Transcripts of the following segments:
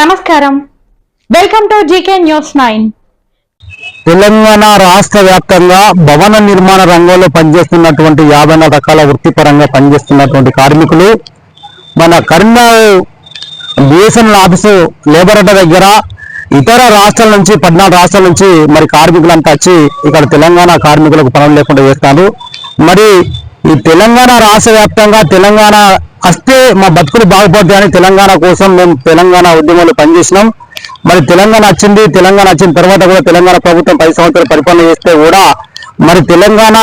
నమస్కారం. Welcome to GK news nine Telangana రాష్ట్ర వ్యాప్తంగా భవన నిర్మాణ రంగంలో పనిచేస్తున్నటువంటి యాభై నాలుగు రకాల వృత్తిపరంగా పనిచేస్తున్నటువంటి కార్మికులు మన కరీంనగర్ బిఎస్ఎన్ఎల్ ఆఫీసు లేబర్ అడ్డ దగ్గర ఇతర రాష్ట్రాల నుంచి పద్నాలుగు రాష్ట్రాల నుంచి మరి కార్మికులంతా వచ్చి ఇక్కడ తెలంగాణ కార్మికులకు పనులు లేకుండా చేస్తారు. మరి ఈ తెలంగాణ రాష్ట్ర వ్యాప్తంగా తెలంగాణ వస్తే మా బతుకులు బాగుపడతాయని తెలంగాణ కోసం మేము తెలంగాణ ఉద్యమంలో పనిచేసినాం. మరి తెలంగాణ వచ్చింది తెలంగాణ వచ్చిన తర్వాత కూడా తెలంగాణ ప్రభుత్వం పది సంవత్సరాలు పరిపాలన చేస్తే కూడా మరి తెలంగాణ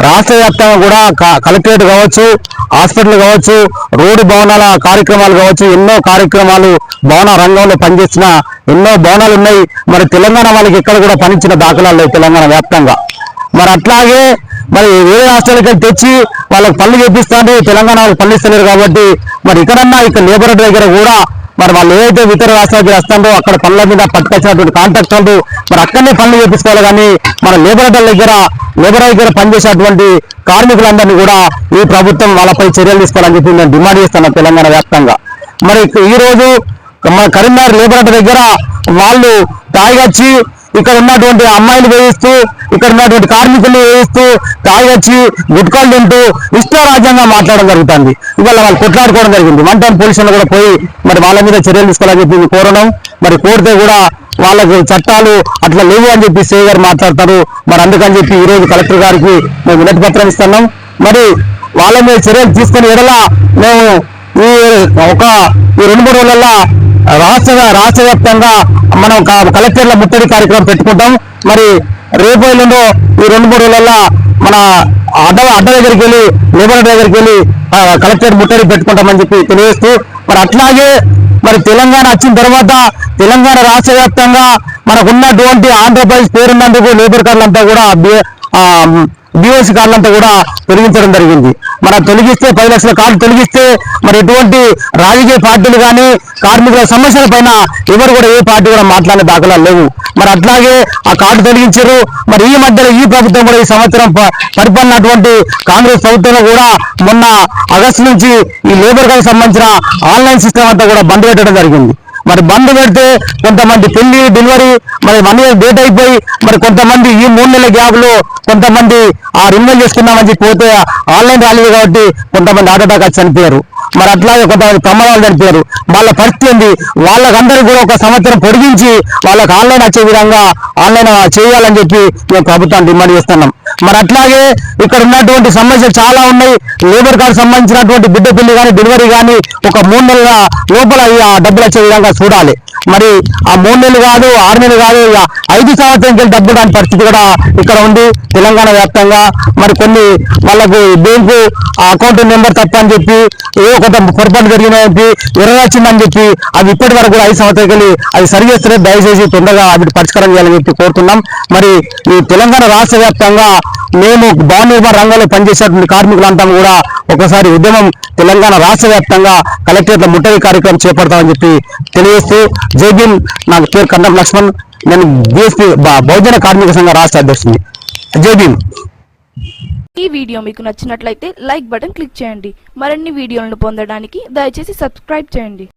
రాష్ట్ర వ్యాప్తంగా కూడా క- కలెక్టరేట్ కావచ్చు హాస్పిటల్ కావచ్చు రోడ్డు భవనాల కార్యక్రమాలు కావచ్చు ఎన్నో కార్యక్రమాలు భవన రంగంలో పనిచేసిన ఎన్నో భవనాలు ఉన్నాయి. మరి తెలంగాణ వాళ్ళకి ఎక్కడ కూడా పనిచిన దాఖలాలు తెలంగాణ వ్యాప్తంగా. మరి అట్లాగే మరి వేరే రాష్ట్రాలకి తెచ్చి వాళ్ళకి పళ్ళు చేపిస్తాంటే తెలంగాణ వాళ్ళకి పనులు ఇస్తలేరు కాబట్టి మరి ఇక్కడన్నా ఇక్కడ లేబర్ దగ్గర కూడా మరి వాళ్ళు ఏదైతే ఇతర రాష్ట్రాలకి వస్తారో అక్కడ పనుల మీద పట్టుకొచ్చినటువంటి కాంట్రాక్టర్లు మరి అక్కడనే పనులు చేపించుకోవాలి కానీ మన లేబర్ దగ్గర లేబర్ దగ్గర పనిచేసేటువంటి కార్మికులందరినీ కూడా ఈ ప్రభుత్వం వాళ్ళపై చర్యలు తీసుకోవాలని చెప్పి నేను డిమాండ్ చేస్తున్నాను తెలంగాణ వ్యాప్తంగా. మరి ఈ రోజు మన కరీంనగర్ లేబర్ దగ్గర వాళ్ళు తాగిచ్చి ఇక్కడ ఉన్నటువంటి అమ్మాయిలు వేయిస్తూ ఇక్కడ ఉన్నటువంటి కార్మికులు వేయిస్తూ తాగొచ్చి గుట్కాలు తింటూ ఇష్టారాజ్యంగా మాట్లాడడం జరుగుతుంది. ఇవాళ వాళ్ళు కొట్లాడుకోవడం జరిగింది. వన్ టైం పోలీసులు కూడా పోయి మరి వాళ్ళ మీద చర్యలు తీసుకోవాలని చెప్పి కోరడం. మరి కోరితే కూడా వాళ్ళకు చట్టాలు అట్లా లేవు అని చెప్పి సే గారు మాట్లాడతారు. మరి అందుకని చెప్పి ఈ రోజు కలెక్టర్ గారికి మేము వినతి పత్రం ఇస్తున్నాం. మరి వాళ్ళ మీద చర్యలు తీసుకుని ఎడలా మేము ఈ ఒక ఈ రెండు మూడు రోజులలో రాష్ట్ర రాష్ట్ర వ్యాప్తంగా మనం కలెక్టర్ల ముట్టడి కార్యక్రమం పెట్టుకుంటాం. మరి రేపు ఎల్లుండో ఈ రెండు మూడు రోజులలో మన అడ్డ అడ్డ దగ్గరికి వెళ్ళి లేబర్ దగ్గరికి వెళ్ళి కలెక్టర్ ముట్టడి పెట్టుకుంటామని చెప్పి తెలియజేస్తూ మరి అట్లాగే మరి తెలంగాణ వచ్చిన తర్వాత తెలంగాణ రాష్ట్ర వ్యాప్తంగా మనకున్నటువంటి ఆంధ్రప్రదేశ్ పేరున్నందుకు లేబర్ కార్లంతా కూడా బీఓసీ కార్లంతా కూడా తొలగించడం జరిగింది. మన తొలగిస్తే పది లక్షల కార్డు తొలగిస్తే మరి ఎటువంటి రాజకీయ పార్టీలు కానీ కార్మికుల సమస్యల పైన ఎవరు కూడా ఏ పార్టీ కూడా మాట్లాడే దాఖలాలు లేవు. మరి అట్లాగే ఆ కార్డు తొలగించారు. మరి ఈ మధ్యలో ఈ ప్రభుత్వం కూడా ఈ సంవత్సరం ప- పరిపాలన అటువంటి కాంగ్రెస్ ప్రభుత్వంలో కూడా మొన్న ఆగస్టు నుంచి ఈ లేబర్ కార్డు సంబంధించిన ఆన్లైన్ సిస్టమ్ అంతా కూడా బంద్ పెట్టడం జరిగింది. మరి బంద్ పెడితే కొంతమంది పెళ్ళి డెలివరీ మరి వన్ ఇయర్ డేట్ అయిపోయి మరి కొంతమంది ఈ మూడు నెలల గ్యాప్లో కొంతమంది ఆ రిన్యూవల్ చేసుకున్నామని చెప్పి పోతే ఆన్లైన్ రాలేదు కాబట్టి కొంతమంది హార్ట్ అటాక్ వచ్చి చనిపోయారు. మరి అట్లాగే కొంతమంది ప్రమాదాలు జరిపారు. వాళ్ళ పరిస్థితి ఏంది? వాళ్ళకందరూ కూడా ఒక సంవత్సరం పొడిగించి వాళ్ళకి ఆన్లైన్ వచ్చే విధంగా ఆన్లైన్ చేయాలని చెప్పి మేము ప్రభుత్వాన్ని డిమాండ్ చేస్తున్నాం. మరి అట్లాగే ఇక్కడ ఉన్నటువంటి సమస్యలు చాలా ఉన్నాయి. లేబర్ కార్డు సంబంధించినటువంటి బిడ్డ పిల్లి కానీ డెలివరీ కానీ ఒక మూడు నెలల లోపల ఈ డబ్బులు వచ్చే విధంగా చూడాలి. మరి ఆ మూడు నెలలు కాదు ఆరు నెలలు కాదు ఐదు సంవత్సరం వెళ్ళి డబ్బులు రాని పరిస్థితి కూడా ఇక్కడ ఉంది. తెలంగాణ వ్యాప్తంగా మరి కొన్ని వాళ్ళకు బ్యాంకు ఆ అకౌంట్ నెంబర్ తప్ప అని చెప్పి ఏదో కొంత పొరపాటు జరిగినాయని చెప్పి చెప్పి అది ఇప్పటి వరకు కూడా ఐదు సంవత్సరాలు వెళ్ళి అది సరి చేస్తే దయచేసి తొందరగా వాటి పరిష్కారం చేయాలని చెప్పి కోరుతున్నాం. మరి ఈ తెలంగాణ రాష్ట్ర వ్యాప్తంగా మేము భవన నిర్మాణ రంగంలో పనిచేసేటువంటి కార్మికులంతా కూడా ఒకసారి ఉద్యమం తెలంగాణ రాష్ట్ర వ్యాప్తంగా కలెక్టరేట్ల ముట్టడి కార్యక్రమం చేపడతామని చెప్పి తెలియజేస్తూ జైబీన్ నాకు పేరు కన్నం లక్ష్మణ్. నేను బీఎస్పీ బహుజన కార్మిక సంఘ రాష్ట్ర అధ్యక్షుడిని. జైబీన్ ఈ వీడియో మీకు నచ్చినట్లయితే లైక్ బటన్ క్లిక్ చేయండి. మరిన్ని వీడియోలను పొందడానికి దయచేసి సబ్స్క్రైబ్ చేయండి.